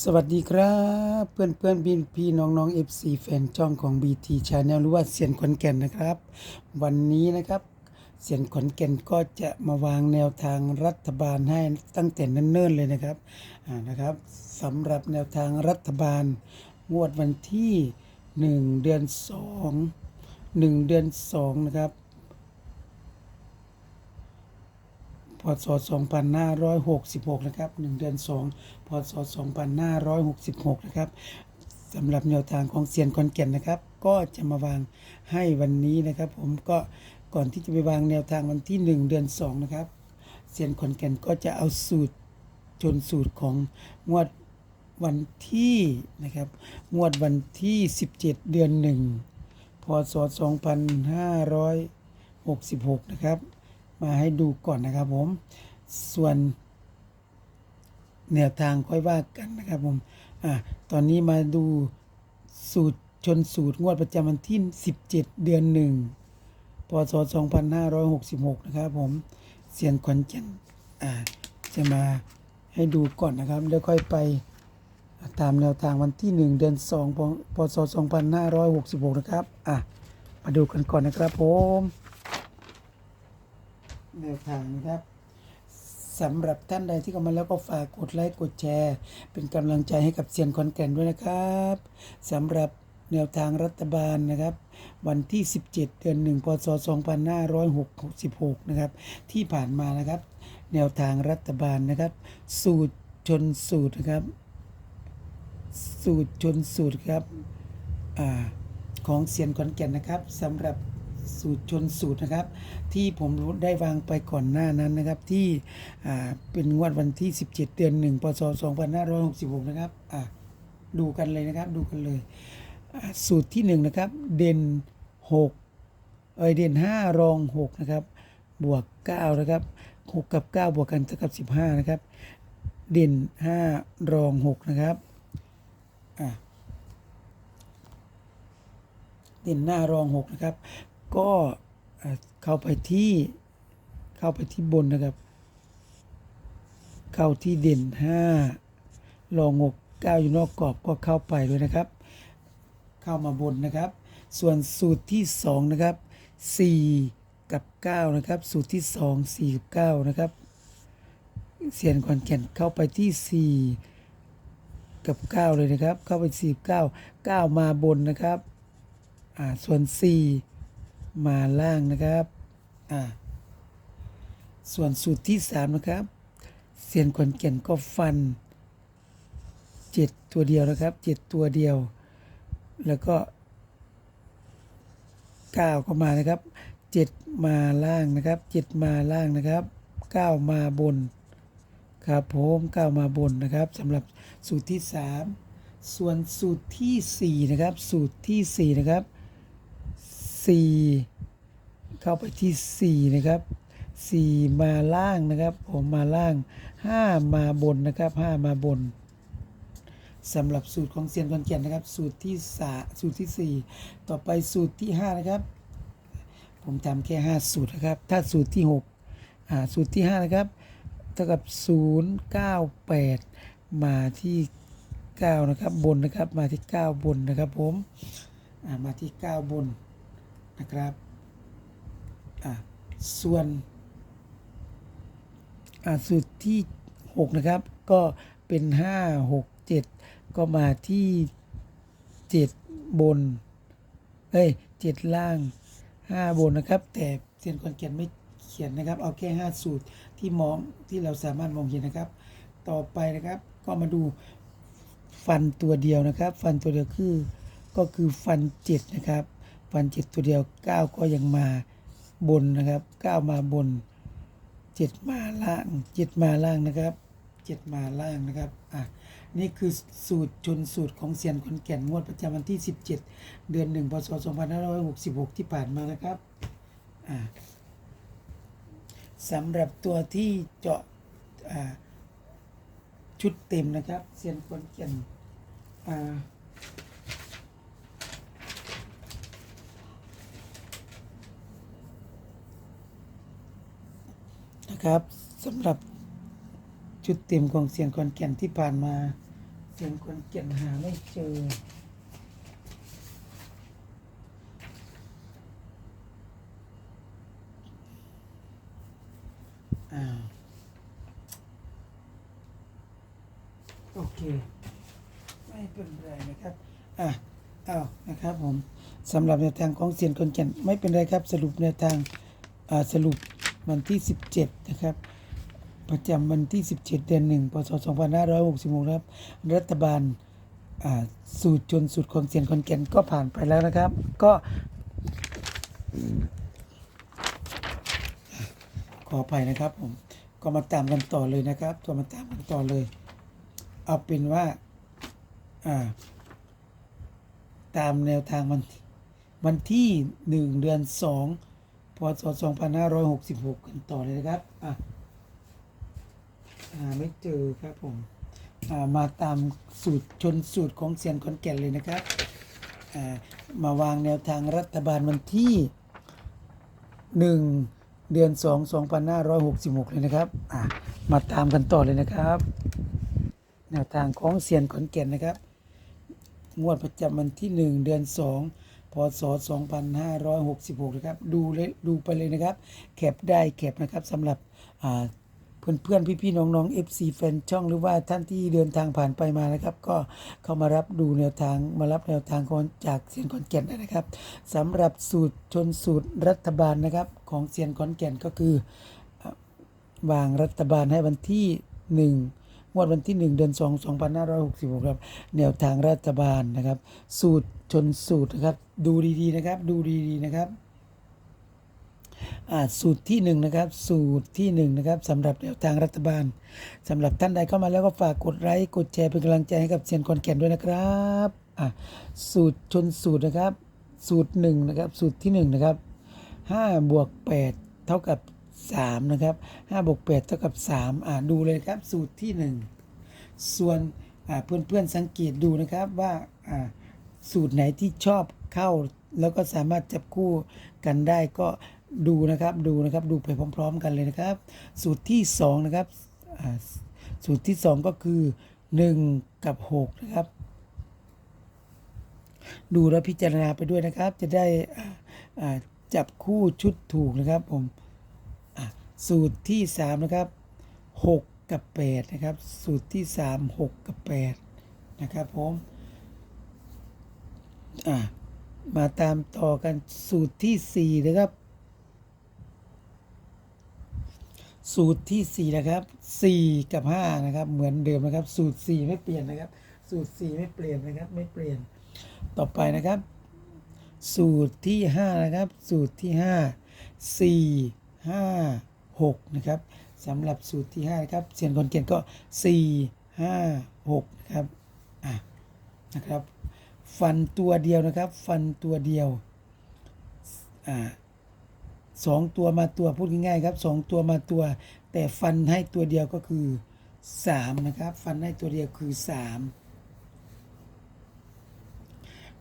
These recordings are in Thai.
สวัสดีครับ เพื่อนเพื่อนพี่พี่น้องน้องเอฟซีแฟนจ้องของ BT Channel หรือว่าเสียนขอนแก่นนะครับ วันนี้นะครับ เสียนขอนแก่นก็จะมาวางแนวทางรัฐบาลให้ตั้งแต่เนิ่นๆเลยนะครับอ่านะครับสำหรับแนวทางรัฐบาลงวดวันที่ 1 เดือน 2 1 เดือน2นะครับ พศ2566 นะครับ 1 เดือน 2 พศ2566 นะครับสำหรับแนวทางของเซียนคอนแก่นนะครับ ก็จะมาวางให้วันนี้นะครับ ผมก็ก่อนที่จะไปวางแนวทางวันที่ 1 เดือน 2 นะครับเซียนคอนแก่นก็จะเอาสูตรจนสูตรของงวดวันที่นะครับ งวดวันที่ 17 เดือน 1 พศ 2566 นะครับ มาให้ดูก่อนนะครับผม ส่วนแนวทางค่อยว่ากันนะครับผม อะตอนนี้มาดูสูตรชนสูตรงวดประจำวันที่ 17 เดือนหนึ่งพศ 2566 นะครับผม เสียนขอนแก่นอ่า จะมาให้ดูก่อนนะครับ แล้วค่อยไปตามแนวทางวันที่ 1 เดือน 2 พศ 2566 นะครับ อะ มาดูกันก่อนนะครับผม แนวทางนะครับสำหรับท่านใดที่เข้ามาแล้วก็ฝากกดไลค์กดแชร์ เป็นกำลังใจให้กับเซียนคอนแก่นด้วยนะครับสำหรับแนวทางรัฐบาลนะครับ วันที่ 17 เดือน1พศ2566 นะครับ ที่ผ่านมานะครับ แนวทางรัฐบาลนะครับ สูตรชนสูตรนะครับ สูตรชนสูตรครับอของเซียนขอนแก่นนะครับสำหรับ สูตรชนสูตรนะครับ ที่ผมได้วางไปก่อนหน้านั้นนะครับ ที่เป็นงวดวันที่ 17 เดือน1พศ2566 นะครับดูกันเลยนะครับดูกันเลยสูตรที่1นะครับเด่น6เอยเด่น 5 รอง 6 นะครับ บวก 9 นะครับ 6 กับ 9 บวกกันเท่ากับ 15 นะครับ เด่น 5 รอง 6 นะครับเด่นหน้ารองหกนะครับ ก็เข้าไปที่เข้าไปที่บนนะครับ เข้าที่เด่นห้ารองหกเก้าอยู่นอกกรอบก็เข้าไปเลยนะครับ เข้ามาบนนะครับ ส่วนสูตรที่สองนะครับสี่กับเก้านะครับ สูตรที่สองสี่กับเก้านะครับเสียนขอนแก่นเข้าไปที่สี่กับ 9 เลยนะครับ เข้าไป 49 9 มาบนนะครับ อ่า ส่วน 4 มาล่างนะครับอ่าส่วนสูตรที่ 3 นะครับเสียนขอนแก่นก็ฟัน 7 ตัวเดียวนะครับ 7 ตัวเดียว แล้วก็ 9 ก็มานะครับ 7 มาล่างนะครับ 7 มาล่างนะครับ 9 มาบนครับผมก้ามาบนนะครับสำหรับสูตรที่ 3 ส่วนสูตรทีสี่4 นะครับ สูตรทีสี่4 นะครับ 4 เข้าไปที่ 4 นะครับ 4 มาล่างนะครับผมมาล่าง 5 มาบนนะครับ 5 มาบนสำหรับสูตรของเซียนคอนแก่นนะครับ สูตรที่สาสูตรที่ 4 ต่อไปสูตรที่ 5 นะครับ ผมทำแค่ 5 สูตรนะครับ ถ้าสูตรที่6อ่าสูตรที่ 5 นะครับเท่ากับ 098 มาที่ 9 นะครับบนนะครับมาที่ 9 บนนะครับผมอ่ามาที่ 9 บน นะครับส่วนอ่าสูตรที่ 6 นะครับ ก็เป็น 5 6 7 ก็มาที่ 7 บน เอ้ย 7 ล่าง 5 บนนะครับ แต่เซียนคอนแก่นไม่เขียนนะครับ เอาแค่ 5 สูตรที่มองที่เราสามารถมองเห็นนะครับ ต่อไปนะครับก็มาดูฟันตัวเดียวนะครับ ฟันตัวเดียวคือก็คือฟัน 7 นะครับ ฟัน7ตัวเดียว9ก็ยังมาบนนะครับ9มาบน7มาล่าง7มาล่างนะครับ7มาล่างนะครับอะนี่คือสูตรชนสูตรของเซียนขอนแก่นงวดประจำวันที่ 17 เดือน1พศ2566 ที่ผ่านมานะครับอ่าสำหรับตัวที่เจาะชุดเต็มนะครับเซียนขอนแก่นอ่า นะครับสำหรับชุดเต็มของเซียนขอนแก่นที่ผ่านมา เสียงคอนเก่นหาไม่เจอ อ้าว โอเค ไม่เป็นไรนะครับ อะอ้าวนะครับผมสำหรับแนวทางของเซียนคนแก่นไม่เป็นไรครับสรุปแนวทาง อ่าสรุป วันที่ 17 นะครับประจำวันที่ 17 เดือน1พศ2566ครับ รัฐบาลาสูตรจนสุดของเซียนคอนแก่นก็ผ่านไปแล้วนะครับ ก็ ขออภัยนะครับผม ก็มาตามกันต่อเลยนะครับตัวมาตามกันต่อเลย เอาเป็นว่าาตามแนวทางวันวันที่หนึ่งเดือนสอง ศสองพันห้าร้อยหกสิบหกกันต่อเลยนะครับ อะหาไม่เจอครับผม อ่า มาตามสูตรชนสูตรของเซียนคอนแก่นเลยนะครับ อ่า มาวางแนวทางรัฐบาลวันที่หนึ่งเดือนสองสองพันห้าร้อยหกสิบหกเลยนะครับ อ่า มาตามกันต่อเลยนะครับ แนวทางของเซียนขอนแก่นนะครับ งวดประจำวันที่ 1 เดือน 2 พศ 2566 นะครับ ดูเลยดูไปเลยนะครับ แคปได้แคปนะครับสำหรับเพื่อนเพื่อนพี่พี่ๆน้องน้อง FC แฟนช่องหรือว่าท่านที่เดินทางผ่านไปมานะครับ ก็เข้ามารับดูแนวทางมารับแนวทางของจากเซียนขอนแก่นได้นะครับสำหรับสูตรชนสูตรรัฐบาลนะครับ ของเซียนขอนแก่นก็คือวางรัฐบาลให้วันที่หนึ่งวดวันที่หนึ่งเดือนสองสองพันห้าร้อยหกสิบหกครับ แนวทางรัฐบาลนะครับ สูตรชนสูตรนะครับ ดูดีๆนะครับ ดูดีๆนะครับอ่าสูตรที่หนึ่งนะครับ สูตรที่หนึ่งนะครับสำหรับแนวทางรัฐบาลสำหรับท่านใดเข้ามาแล้วก็ฝากกดไลค์กดแชร์เป็นกำลังใจให้กับเซียนคอนแก่นด้วยนะครับอ่าสูตรชนสูตรนะครับ สูตรหนึ่งนะครับ สูตรที่หนึ่งนะครับห้าบวกแปดเท่ากับสามนะครับห้าบวกแปดเท่ากับสามอ่าดูเลยครับ สูตรที่หนึ่งส่วนอ่าเพื่อนๆสังเกตดูนะครับว่าอ่า สูตรไหนที่ชอบเข้า แล้วก็สามารถจับคู่กันได้ก็ดูนะครับดูนะครับดูไปพร้อม ๆ กันเลยนะครับ สูตรที่สองนะครับสูตรที่สองก็คือหนึ่งกับหกนะครับ ดูและพิจารณาไปด้วยนะครับ จะได้จับคู่ชุดถูกนะครับผมสูตรที่ 3 นะครับ 6 กับ 8 นะครับ สูตรที่ 3 6 กับ 8 นะครับผม อะมาตามต่อกันสูตรที่ 4 นะครับ สูตรที่ 4 นะครับ 4 กับ 5 นะครับ เหมือนเดิมนะครับ สูตร 4 ไม่เปลี่ยนนะครับ สูตร 4 ไม่เปลี่ยนนะครับ ไม่เปลี่ยน ต่อไปนะครับ สูตรที่ 5 นะครับ สูตรที่ 5 4 5 6 นะครับสำหรับสูตรที่ 5 นะครับเสียนคนเขียนก็ 4 5 6 นะครับอะนะครับ ฟันตัวเดียวนะครับ ฟันตัวเดียวอ่าสองตัวมาตัวพูดง่ายๆครับสองตัวมาตัว แต่ฟันให้ตัวเดียวก็คือ3นะครับ ฟันให้ตัวเดียวคือ3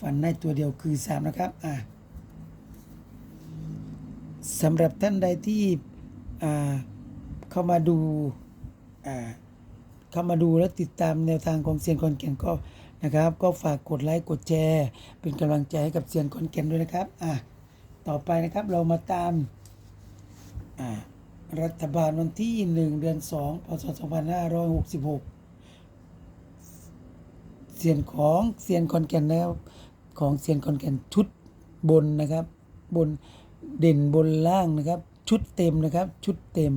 ฟันได้ตัวเดียวคือ3นะครับอะสำหรับท่านใดที่อ่าเข้ามาดูอ่าเข้ามาดูและติดตามแนวทางของเซียนคอนแก่นก็ นะครับ ก็ฝากกดไลค์กดแชร์ เป็นกำลังใจให้กับเซียนคอนแก่นด้วยนะครับอะต่อไปนะครับเรามาตามอ่ารัฐบาลวันที่ 1 เดือน 2 พศ 2566 เสียนของเซียนคอนแก่นนะครับของเซียนคอนแก่นชุดบนนะครับ บนเด่นบนล่างนะครับ ชุดเต็มนะครับ ชุดเต็ม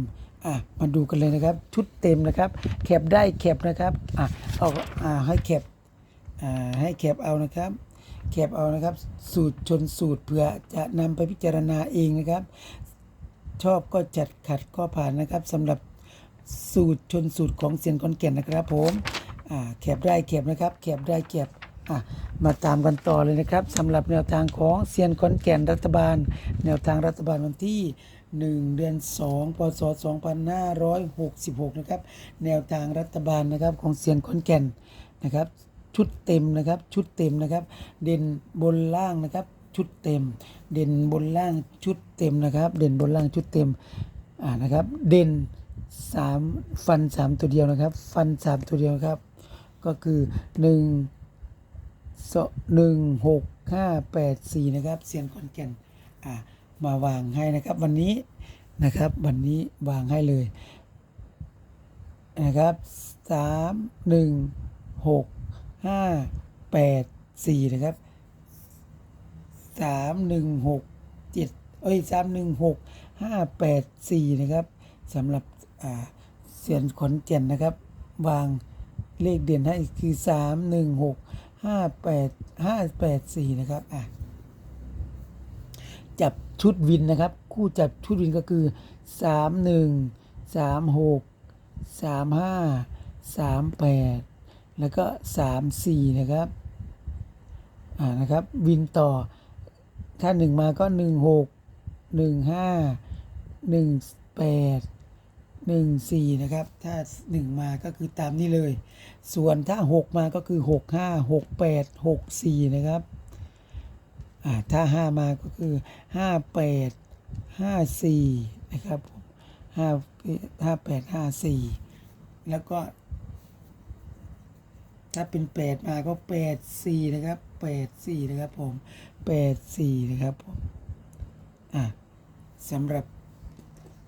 อะมาดูกันเลยนะครับ ชุดเต็มนะครับ แคปได้แคปนะครับอะเอาอ่าให้แคปอ่า ให้แคปเอานะครับแคปเอานะครับ สูตรชนสูตรเพื่อจะนำไปพิจารณาเองนะครับ ชอบก็จัดขัดก็ผ่านนะครับสำหรับสูตรชนสูตรของเซียนคอนแก่นนะครับผมแคบได้แคบนะครับแคบได้แคบมาตามกันต่อเลยนะครับสำหรับแนวทางของเซียนคอนแก่นรัฐบาล แนวทางรัฐบาลวันที่ 1 เดือน 2 พศ 2566 นะครับ แนวทางรัฐบาลนะครับของเซียนคอนแก่นนะครับ ชุดเต็มนะครับ ชุดเต็มนะครับ เด่นบนล่างนะครับ ชุดเต็ม เด่นบนล่างชุดเต็มนะครับ เด่นบนล่างชุดเต็มอ่านะครับ เด่นสามฟันสามตัวเดียวนะครับ ฟันสามตัวเดียวครับ ก็คือหนึ่งสหนึ่งหกห้าแปดสี่นะครับเซียนขอนแก่นอ่ามาวางให้นะครับ วันนี้นะครับ วันนี้วางให้เลยนะครับสามหนึ่งหก ห้าแปดสี่นะครับสามหนึ่งหกเจ็ดเอ้ยสามหนึ่งหกห้าแปดสี่นะครับสำหรับอ่าเซียนขอนแก่นนะครับ วางเลขเด่นให้คือสามหนึ่งหกห้าแปดห้าแปดสี่นะครับอะจับชุดวินนะครับ คู่จับชุดวินก็คือสามหนึ่งสามหกสามห้าสามแปด แล้วก็สามสี่นะครับ อ่า นะครับ วินต่อ ถ้าหนึ่งมาก็หนึ่งหกหนึ่งห้าหนึ่งแปดหนึ่งสี่นะครับ ถ้าหนึ่งมาก็คือตามนี้เลย ส่วนถ้าหกมาก็คือหกห้าหกแปดหกสี่นะครับ อ่า ถ้าห้ามาก็คือห้าแปดห้าสี่นะครับผมห้าห้าแปดห้าสี่แล้วก็ ถ้าเป็นแปดมาก็แปดสี่นะครับแปดสี่นะครับผมแปดสี่นะครับผมอะสำหรับ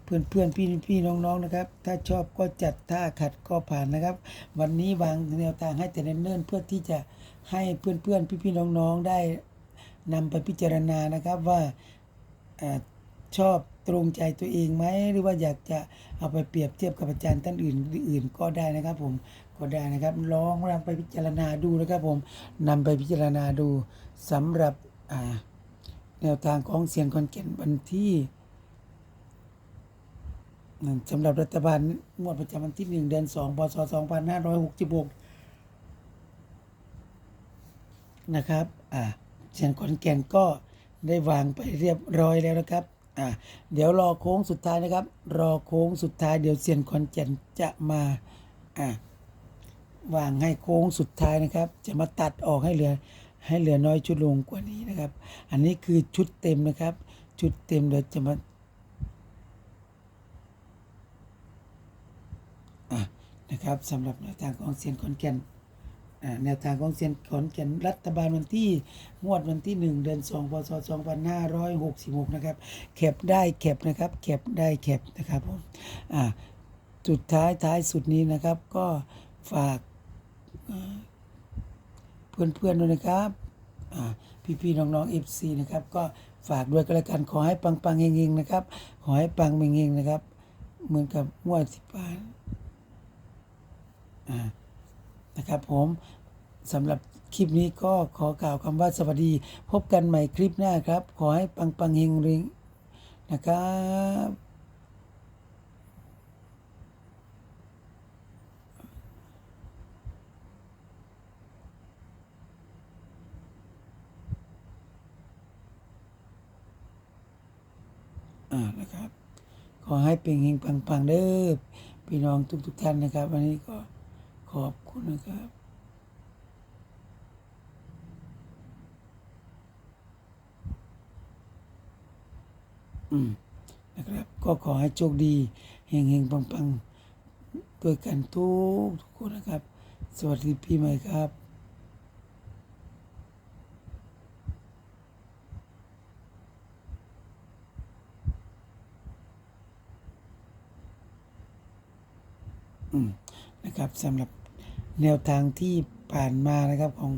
เพื่อนเพื่อนๆพี่พี่น้องๆนะครับ ถ้าชอบก็จัดถ้าขัดก็ผ่านนะครับ วันนี้วางแนวทางให้แต่เนิ่นๆเพื่อที่จะให้เพื่อนเพื่อนพี่พี่ๆน้องๆได้นำไปพิจารณานะครับว่าอาชอบ ตรงใจตัวเองไหมหรือว่าอยากจะเอาไปเปรียบเทียบกับอาจารย์ท่านอื่นอื่นก็ได้นะครับผมก็ได้นะครับลองนำไปพิจารณาดูนะครับผมนำไปพิจารณาดูสำหรับแนวทางของเสียงคอนเกนวันที่สำหรับรัฐบาลงวดประจำวันที่หนึ่งเดือนสองพศสองพันห้าร้อยหกสิบหกนะครับ อ่าเชียงขอนแก่นก็ได้วางไปเรียบร้อยแล้วนะครับ อ่าเดี๋ยวรอโค้งสุดท้ายนะครับ รอโค้งสุดท้ายเดี๋ยวเซียนขอนแก่นจะมาอ่าวางให้โค้งสุดท้ายนะครับ จะมาตัดออกให้เหลือให้เหลือน้อยชุดลงกว่านี้นะครับ อันนี้คือชุดเต็มนะครับ ชุดเต็มเดี๋ยวจะมาอะนะครับสำหรับแนวทางของเซียนขอนแก่น แนวทางของเซียนขอนแก่นรัฐบาลวันที่งวดวันที่ 1 เดือน2พศ2566 นะครับแคปได้แคปนะครับแคปได้แคปนะครับผมอ่าสุดท้ายท้ายสุดนี้นะครับ ก็ฝากเพื่อนเพื่อนๆด้วยนะครับอ่พี่ๆน้องๆ FC นะครับ ก็ฝากด้วยก็แล้วกันขอให้ปังปังๆเฮงๆนะครับ ขอให้ปังเฮงๆนะครับ เหมือนกับงวดสิบบาทอ่า นะครับผมสำหรับคลิปนี้ก็ขอกล่าวคำว่าสวัสดี พบกันใหม่คลิปหน้าครับ ขอให้ปังปังเฮงเริงนะครับอ่านะครับ ขอให้เป็นเฮงปังปังเด้อพี่น้องทุกทุกๆท่านนะครับ วันนี้ก็ ขอบคุณนะครับ อืม นะครับ ก็ขอให้โชคดีเฮงเฮงปังปังด้วยกันทุกทุกคนนะครับ สวัสดีปีใหม่ครับอืมนะครับสำหรับ แนวทางที่ผ่านมานะครับของ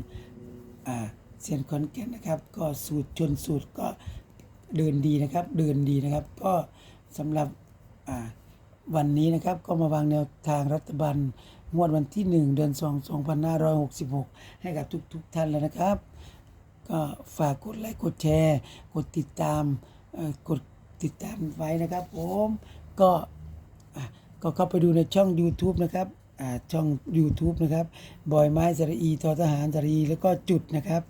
อ่าเซียนคอนแก่นนะครับ ก็สูตรจนสูตรก็เดินดีนะครับ เดินดีนะครับ ก็สำหรับอ่าวันนี้นะครับก็มาวางแนวทางรัฐบาลงวดวันที่ 1 เดือน 2 2566 ให้กับทุกๆทท่านแล้วนะครับ ก็ฝากกดไลค์กดแชร์ กดติดตามกดติดตามไว้นะครับผมก็ก็เข้าไปดูในช่อง YouTube นะครับ ช่อง YouTube นะครับบอยไม้สระอีทอทหารสระอีแล้วก็จุดนะครับ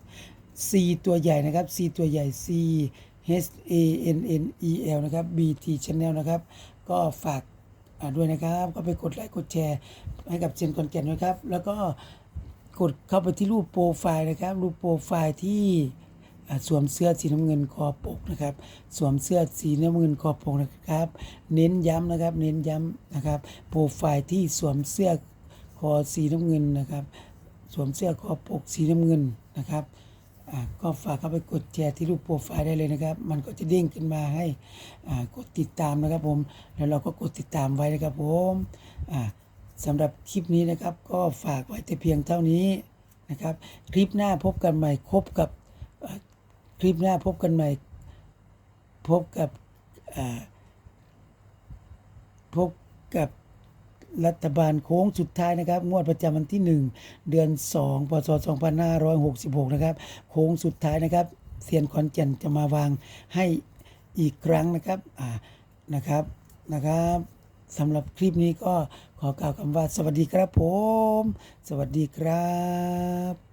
C ตัวใหญ่นะครับ C ตัวใหญ่ C H A N N E L นะครับ BT Channel นะครับ ก็ฝากด้วยนะครับ ก็ไปกดไลค์กดแชร์ให้กับเชนคอนแกนนะครับ แล้วก็กดเข้าไปที่รูปโปรไฟล์นะครับ รูปโปรไฟล์ที่ สวมเสื้อสีน้ำเงินคอปกนะครับ สวมเสื้อสีน้ำเงินคอปกนะครับ เน้นย้ำนะครับ เน้นย้ำนะครับ โปรไฟล์ที่สวมเสื้อคอสีน้ำเงินนะครับ สวมเสื้อคอปกสีน้ำเงินนะครับก็ฝากเข้าไปกดแชร์ที่รูปโปรไฟล์ได้เลยนะครับ มันก็จะเด้งขึ้นมาให้กดติดตามนะครับผม แล้วเราก็กดติดตามไว้นะครับผมอ่าสำหรับคลิปนี้นะครับ ก็ฝากไว้แต่เพียงเท่านี้นะครับ คลิปหน้าพบกันใหม่ครบกับ คลิปหน้าพบกันใหม่ พบกับพบกับรัฐบาลโค้งสุดท้ายนะครับ งวดประจำวันที่ 1 เดือน 2 พศ 2566 นะครับ โค้งสุดท้ายนะครับเซียนขอนแก่นจะมาวางให้อีกครั้งนะครับอ่านะครับนะครับสำหรับคลิปนี้ก็ขอกล่าวคำว่า สวัสดีครับผม สวัสดีครับ